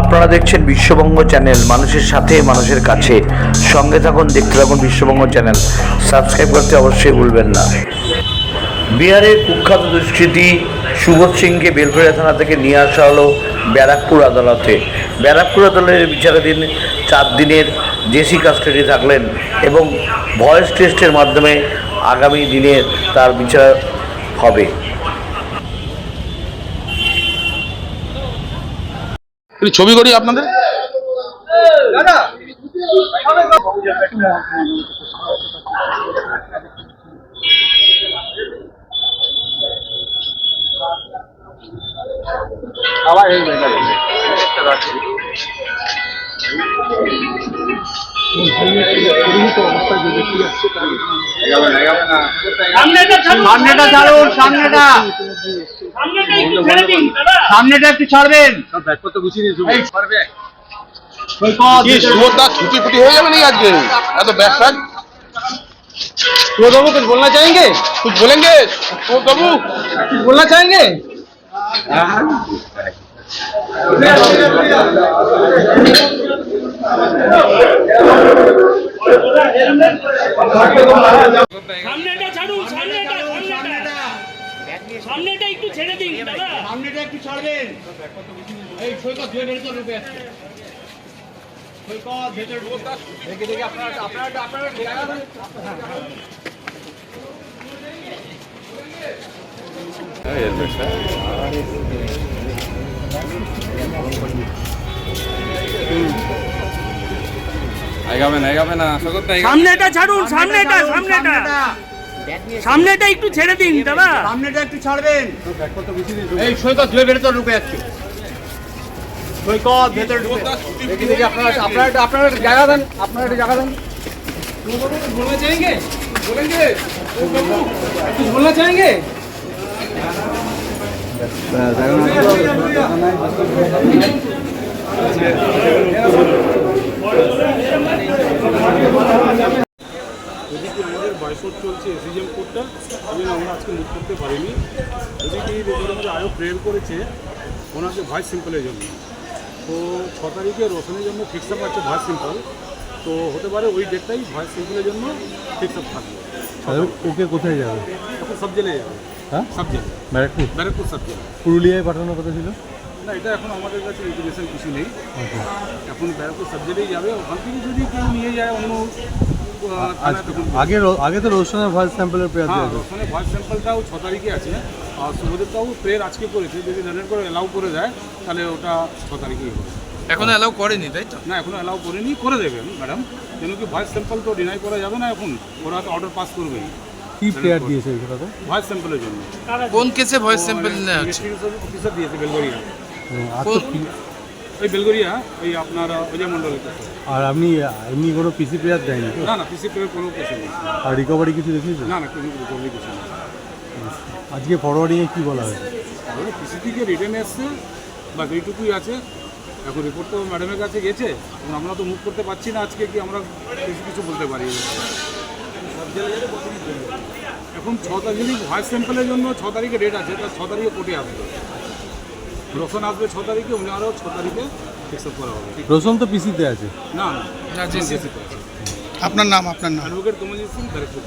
আপনারা দেখছেন বিশ্ববঙ্গ চ্যানেল, মানুষের সাথে, মানুষের কাছে। সঙ্গে থাকুন, দেখতে থাকুন বিশ্ববঙ্গ চ্যানেল। সাবস্ক্রাইব করতে অবশ্যই ভুলবেন না। বিহারের কুখ্যাত দুষ্কৃতী সুবোধ সিংকে বেলঘরিয়া থানা থেকে নিয়ে আসা হলো ব্যারাকপুর আদালতে। ব্যারাকপুর আদালতের বিচারাধীন চার দিনের জেসি কাস্টাডি থাকলেন এবং ভয়েস টেস্টের মাধ্যমে আগামী দিনে তার বিচার হবে। একটু ছবি করি আপনাদের? সামনেটা ছাড়ুন সামনেটা ছাড়ুন সামনেটা। সামনেটা একটু ছেড়ে দিন দাদা সামনেটা একটু ছাড়বেন সৈকত কি সুভদ্রা ছুটি ফুটি হয়ে যাবে নাকি আজকে এত ব্যাগ ফ্যাগ तो बाबू कुछ बोलना चाहेंगे कुछ बोलेंगे तो बाबू कुछ बोलना चाहेंगे সামনেটা ছাড়ুন সামনেটা সামনেটা সামনেটা একটু ছেড়ে দিন দাদা। সামনেটা একটু ছাড়বেন। এই সৈকত ধুয়ে ভেতরে ঢুকে আসছে সৈকত ভেতরে দেখে দেখে আপনারা আপনারা আপনারা। সামনেটা ছাড়ুন সামনেটা। সামনেটা। সামনেটা একটু ছেড়ে দিন দাদা। সামনেটা একটু ছাড়বেন। এই সৈকত ধুয়ে বেরোতে ঢুকে যাচ্ছে। সৈকত ভেতরে ঢুকে। দেখি একটা আপনারা আপনারা জায়গা দেন আপনারা একটা জায়গা দেন। বলনা বলেঙ্গে একটু বলনা বয়সট চলছে এসিজিএম কোডটা ওই জন্য আমরা আজকে মুখ করতে পারিনি। এদিকে আমাদের আরও প্রেয়ার করেছে। ওনাকে ভয়েস সিম্পলের জন্য। তো ছ তারিখে রোশনের জন্য ফিক্স আপ আছে ভয়েস সিম্পল তো হতে পারে ওই ডেটটাই ভয়েস সিম্পলের জন্য ফিক্স আপ থাকবে। ওকে কোথায় যাবে? এখন সব জেলে যাবে। হ্যাঁ? সব জেলে। ব্যারাকপুর? ব্যারাকপুর সব জেলে। পুরুলিয়ায় পাঠানোর কথা ছিল? না এটা এখন আমাদের কাছে ইনফরমেশন কিছু নেই। আচ্ছা। এখন ব্যারাকপুর সব জেলেই যাবে। ওখান থেকে যদি কেউ নিয়ে যায় অন্য আগে আগে তো রোশনের ভয়েস স্যাম্পলের হ্যাঁ দিয়েছে। ওখানে ভয়েস স্যাম্পলটাও ছ তারিখে আছে। আর সুবোধেরটাও প্রেয়ার আজকে করেছে যদি রেনের করে অ্যালাউ করে দেয় তাহলে ওটা ছ তারিখেই হবে। এখনও অ্যালাউ করেনি তাই তো? না এখনও অ্যালাউ করেনি করে দেবেন ম্যাডাম কেন কি ভয়েস স্যাম্পল তো ডিনাই করা যাবে না এখন? ওরা তো অর্ডার পাস করবেই কি পেয়ার দিয়েছে ভয়েস স্যাম্পলের জন্য। কোন কেসে ভয়েস স্যাম্পল নেওয়া হচ্ছে? অফিসার দিয়েছে পি- ওই বেলগরিয়া ওই আপনার অজয় মণ্ডলের কাছে। আর আপনি এমনি কোনো পিসি প্লেয়ার দেয়নি না না পিসি প্রেয়ার কোনো কেসে নেই। আর রিকভারি কিছু দেখিয়েছে না না কোনো রিকভারি কিছু নেই। আজকে ফরওয়ার্ডিংয়ে কি বলা হয়েছে? পিসি থেকে রিটার্ন এসছে বা এইটুকুই আছে। এখন রিপোর্ট তো ম্যাডামের কাছে গেছে এখন আমরা তো মুভ করতে পারছি না আজকে কি আমরা বেশি কিছু বলতে পারি? এখন ছ তারিখ ভয়েস স্যাম্পলের জন্য ছ তারিখে ডেট আছে তার ছ তারিখে কোর্টে আসবে। রোশন আসবে ছ তারিখে উনি আরও ছ তারিখে ফিক্স করা হবে। রসুন তো পিসিতে আছে। না না না, জেসিতে আছে। আপনার নাম আপনার নাম। অ্যাডভোকেট কমলজিৎ সিং ব্যারেকপুর